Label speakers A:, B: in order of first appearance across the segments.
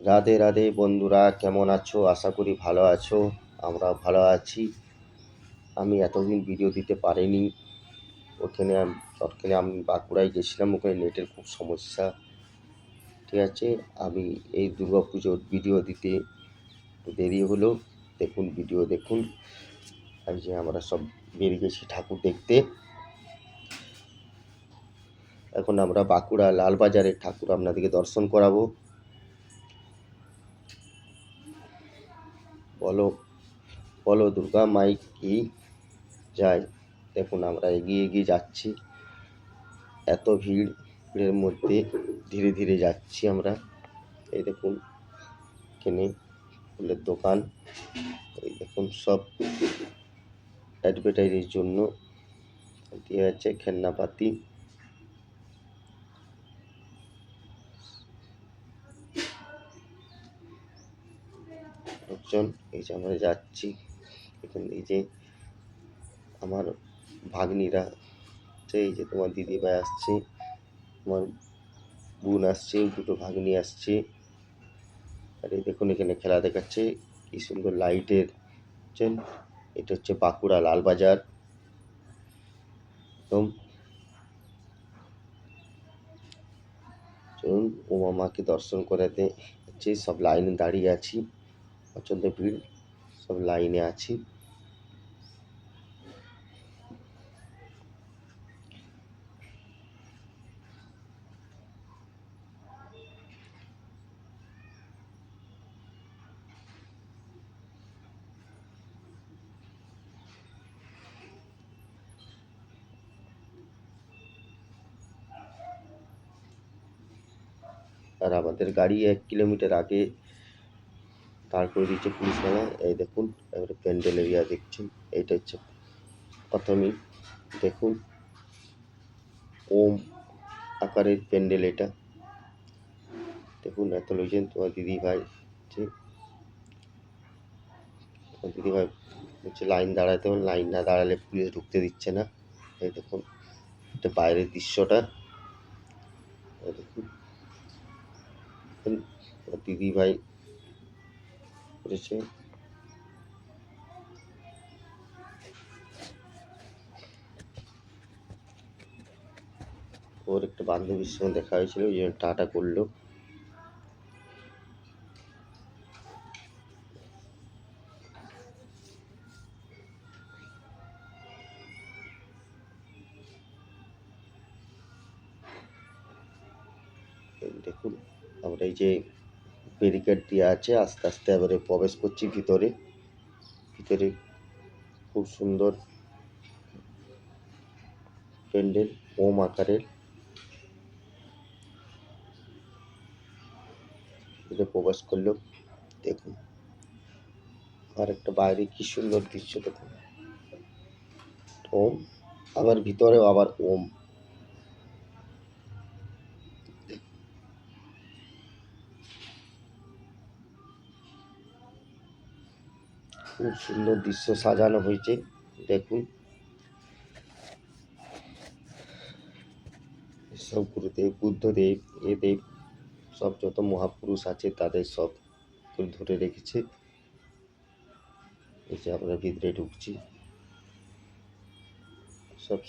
A: রাধে রাধে বন্ধুরা, কেমন আছো? আশা করি ভালো আছো। আমরা ভালো আছি। আমি এতদিন ভিডিও দিতে পারিনি। ওখানে ওখানে আমি বাঁকুড়ায় গেছিলাম। ওখানে নেটের খুব সমস্যা। ঠিক আছে? আমি এই দুর্গা পুজোর ভিডিও দিতে দেরি হলো। দেখুন ভিডিও দেখুন। আর যে আমরা সব বেরিয়ে গেছি ঠাকুর দেখতে। এখন আমরা বাঁকুড়া লালবাজারের ঠাকুর আপনাদেরকে দর্শন করাবো। বলো বলো দুর্গা মাই কি যায়? দেখুন, আমরা এগিয়ে এগিয়ে যাচ্ছি। এত ভিড়, ভিড়ের মধ্যে ধীরে ধীরে যাচ্ছি আমরা। এই দেখুন, এখানে ফুলের দোকান। এই দেখুন, সব অ্যাডভার্টাইজের জন্য। দিয়ে আছে খেলনাপাতি। লোকজন এই যে আমরা যাচ্ছি। এখন এই যে আমার ভাগ্নিরা এই যে তোমার দিদি ভাই আসছে আমার বোন আসছে, দুটো ভাগ্নি আসছে। আর এই দেখুন, এখানে খেলা দেখাচ্ছে, কি সুন্দর লাইটের এটা হচ্ছে বাঁকুড়া লালবাজার। একদম। চলুন উমা মাকে দর্শন করাতে হচ্ছে সব লাইনে দাঁড়িয়ে আছি। প্রচণ্ড ভিড় সব লাইনে আছি। আর আমাদের গাড়ি এক কিলোমিটার আগে করে দিচ্ছে পুলিশ থানা এই দেখুন, এবারে প্যান্ডেল এরিয়া দেখছেন, এইটা হচ্ছে প্রথমেই দেখুন, ওম আকারের প্যান্ডেল এটা। দেখুন, এত লোকজন, তোমার দিদি ভাই হচ্ছে, তোমার দিদি ভাই হচ্ছে লাইন দাঁড়াতে হবে, লাইন না দাঁড়ালে পুলিশ ঢুকতে দিচ্ছে না। এই দেখুন, এটা বাইরের দৃশ্যটা। দেখুন দিদি ভাই করেছে। ওর একটা বান্ধবীর সঙ্গে দেখা হয়েছিল, ওই জন্য টাটা করল। দেখুন, আমরা এই যে ব্যারিকেড দেওয়া আছে, আস্তে আস্তে এবারে প্রবেশ করছি ভিতরে। ভিতরে খুব সুন্দর প্যান্ডেল, ওম আকারের। ভিতরে প্রবেশ করল, দেখুন। আর একটা বাইরে কি সুন্দর দৃশ্য, দেখুন। ওম, আবার ভিতরেও আবার ওম। খুব সুন্দর দৃশ্য সাজানো হয়েছে, দেখুন। সব গুরুদেব, বুদ্ধদেব এদেব সব যত মহাপুরুষ আছে তাদের সব ধরে রেখেছে। এই যে আমরা ভিতরে ঢুকছি। সব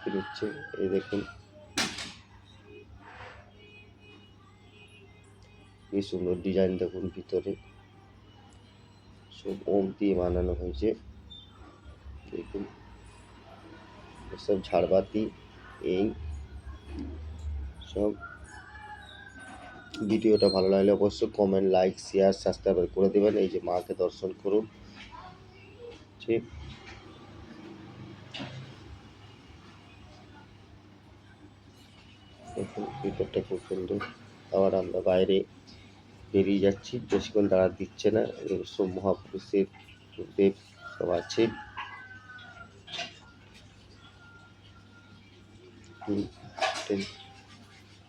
A: বেরোচ্ছে এই দেখুন। কি সুন্দর ডিজাইন দেখুন ভিতরে। সব ওম দিয়ে বানানো হয়েছে। দেখুন। সব ঝাড়বাতি, এই সব। ভিডিওটা ভালো লাগলে অবশ্যই কমেন্ট লাইক শেয়ার সাবস্ক্রাইব করে দেবেন। এই যে মাকে দর্শন করুন। ঠিক। দেখুন, ভিতরটা খুব সুন্দর। আবার আমরা বাইরে বেরিয়ে যাচ্ছি, বেশিক্ষণ দাঁড়া দিচ্ছে না সব মহাপুরুষের দেব সব আছে।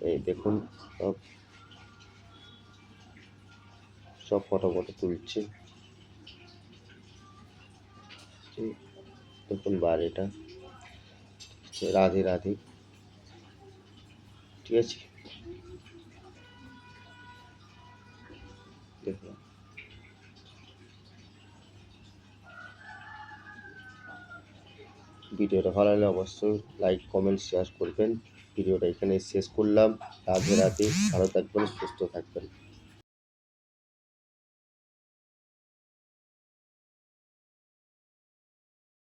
A: এই দেখুন, সব সব ফটো ফটো তুলছে। দেখুন বাইরেটা রাধে রাধে। ঠিক আছে? দেখুন ভিডিওটা ভালো লাগলে অবশ্যই লাইক কমেন্ট শেয়ার করবেন। ভিডিওটা এখানে শেষ করলাম। রাধে রাধে। ভালো থাকবেন, সুস্থ থাকবেন।